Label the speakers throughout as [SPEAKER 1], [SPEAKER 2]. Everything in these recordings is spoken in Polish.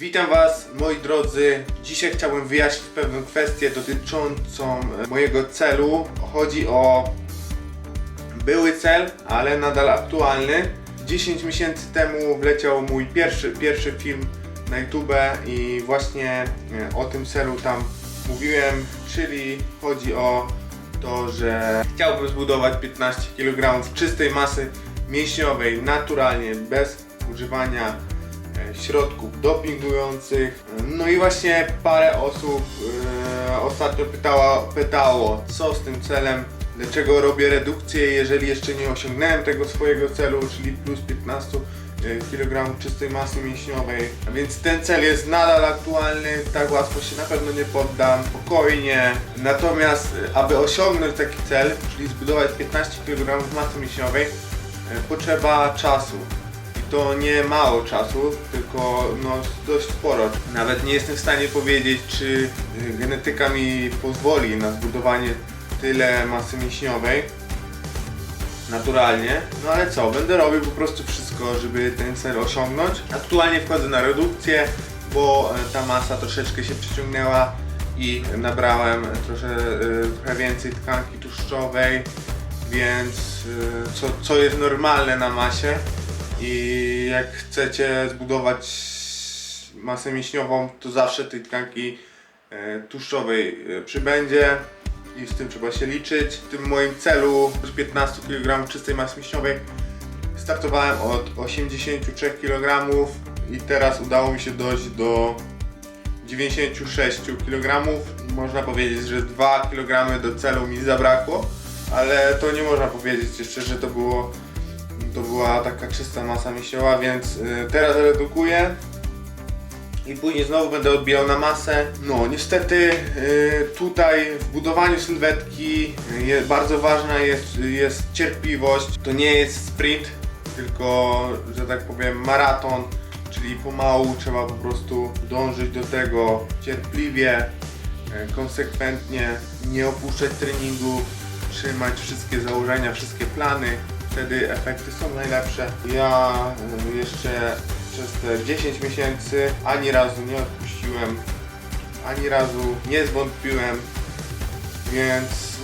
[SPEAKER 1] Witam Was, moi drodzy. Dzisiaj chciałbym wyjaśnić pewną kwestię dotyczącą mojego celu. Chodzi o były cel, ale nadal aktualny. 10 miesięcy temu wleciał mój pierwszy, pierwszy film na YouTube i właśnie e, o tym celu tam mówiłem, czyli chodzi o to, że chciałbym zbudować 15 kg czystej masy mięśniowej naturalnie, bez używania środków dopingujących. No i właśnie parę osób e, ostatnio pytała, pytało, co z tym celem, dlaczego robię redukcję, jeżeli jeszcze nie osiągnąłem tego swojego celu, czyli plus 15 kg czystej masy mięśniowej. A więc ten cel jest nadal aktualny, tak łatwo się na pewno nie poddam, spokojnie. Natomiast, e, aby osiągnąć taki cel, czyli zbudować 15 kg masy mięśniowej, e, potrzeba czasu. To nie mało czasu, tylko no, dość sporo. Nawet nie jestem w stanie powiedzieć, czy y, genetyka mi pozwoli na zbudowanie tyle masy mięśniowej naturalnie. No ale co, będę robił po prostu wszystko, żeby ten cel osiągnąć. Aktualnie wchodzę na redukcję, bo e, ta masa troszeczkę się przyciągnęła i nabrałem trochę, e, trochę więcej tkanki tłuszczowej, więc e, co, co jest normalne na masie i jak chcecie zbudować masę mięśniową, to zawsze tej tkanki e, tłuszczowej e, przybędzie i z tym trzeba się liczyć. W tym moim celu 15 kg czystej masy mięśniowej startowałem od 83 kg i teraz udało mi się dojść do 96 kg. Można powiedzieć, że 2 kg do celu mi zabrakło, ale to nie można powiedzieć jeszcze, że to było to była taka czysta masa mięśniowa, więc y, teraz redukuję i później znowu będę odbijał na masę. No niestety y, tutaj w budowaniu sylwetki y, bardzo ważna jest, jest cierpliwość. To nie jest sprint, tylko że tak powiem maraton, czyli pomału trzeba po prostu dążyć do tego cierpliwie, konsekwentnie, nie opuszczać treningu, trzymać wszystkie założenia, wszystkie plany. Wtedy efekty są najlepsze. Ja jeszcze przez te 10 miesięcy ani razu nie odpuściłem, ani razu nie zwątpiłem, więc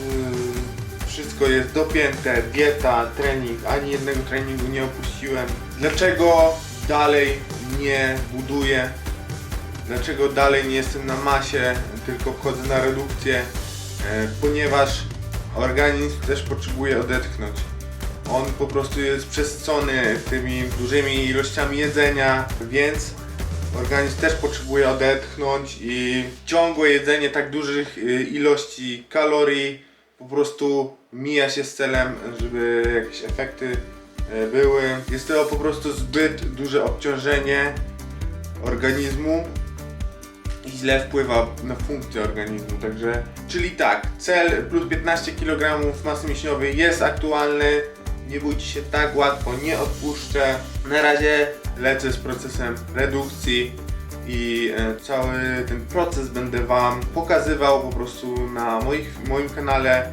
[SPEAKER 1] wszystko jest dopięte, dieta, trening, ani jednego treningu nie opuściłem. Dlaczego dalej nie buduję? Dlaczego dalej nie jestem na masie, tylko wchodzę na redukcję? E, ponieważ organizm też potrzebuje odetchnąć. On po prostu jest przesycony tymi dużymi ilościami jedzenia, więc organizm też potrzebuje odetchnąć i ciągłe jedzenie tak dużych y, ilości kalorii po prostu mija się z celem, żeby jakieś efekty y, były. Jest to po prostu zbyt duże obciążenie organizmu i źle wpływa na funkcję organizmu, także czyli tak, cel plus 15 kg masy mięśniowej jest aktualny, nie bójcie się tak łatwo, nie odpuszczę. Na razie lecę z procesem redukcji i e, cały ten proces będę Wam pokazywał po prostu na moich, moim kanale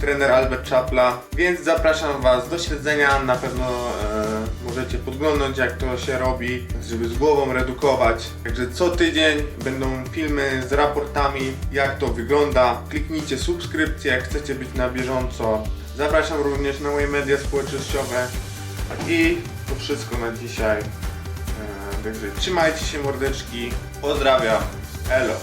[SPEAKER 1] trener Albert Czapla, więc zapraszam Was do śledzenia, na pewno e, możecie podglądnąć jak to się robi, żeby z głową redukować. Także co tydzień będą filmy z raportami, jak to wygląda. Kliknijcie subskrypcję, jak chcecie być na bieżąco. Zapraszam również na moje media społecznościowe i to wszystko na dzisiaj. E, Także trzymajcie się mordeczki, pozdrawiam, elo.